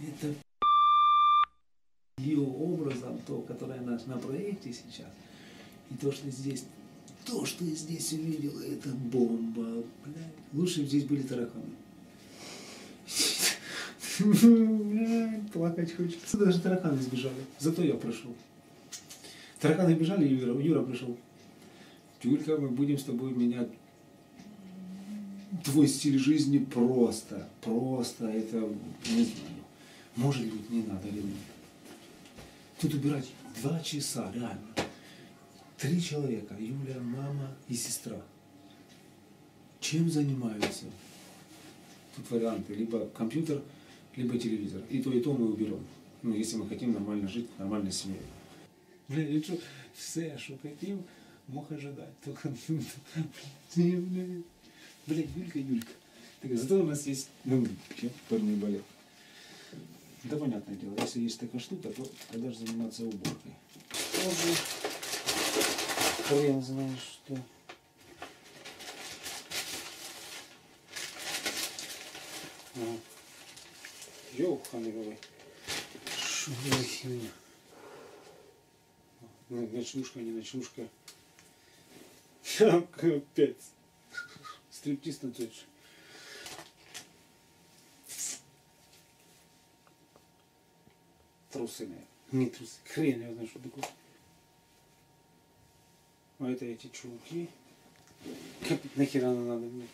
Это ее образом, то, которое на, на проекте сейчас, и то, что здесь, то, что я здесь увидел, это бомба. Блядь. Лучше бы здесь были тараканы. Плакать хочется. Даже тараканы сбежали. Зато я прошел. Тараканы бежали, Юра, Юра пришел. Тюлька, мы будем с тобой менять твой стиль жизни просто, просто, это, не знаю, может быть, не надо нет. Тут убирать два часа, реально. Три человека, Юля, мама и сестра. Чем занимаются? Тут варианты, либо компьютер, либо телевизор. И то, и то мы уберем. Ну, если мы хотим нормально жить, нормальной семьей. Блин, я что, все, что хотим, мог ожидать. Только, блин, блин, Юлька, Юлька. Так, зато у нас есть, ну, чем парный балет. Да, понятное дело, если есть такая штука, то тогда же заниматься уборкой. Тоже хрен знаешь что. Ёханый Что за херня? Ну, Ночнушка, не ночнушка. Капец. Стриптиз танцуешь. Трусы, наверное. Не трусы. Хрен, я знаю, что такое. А это эти чулки. Нахера надо мне?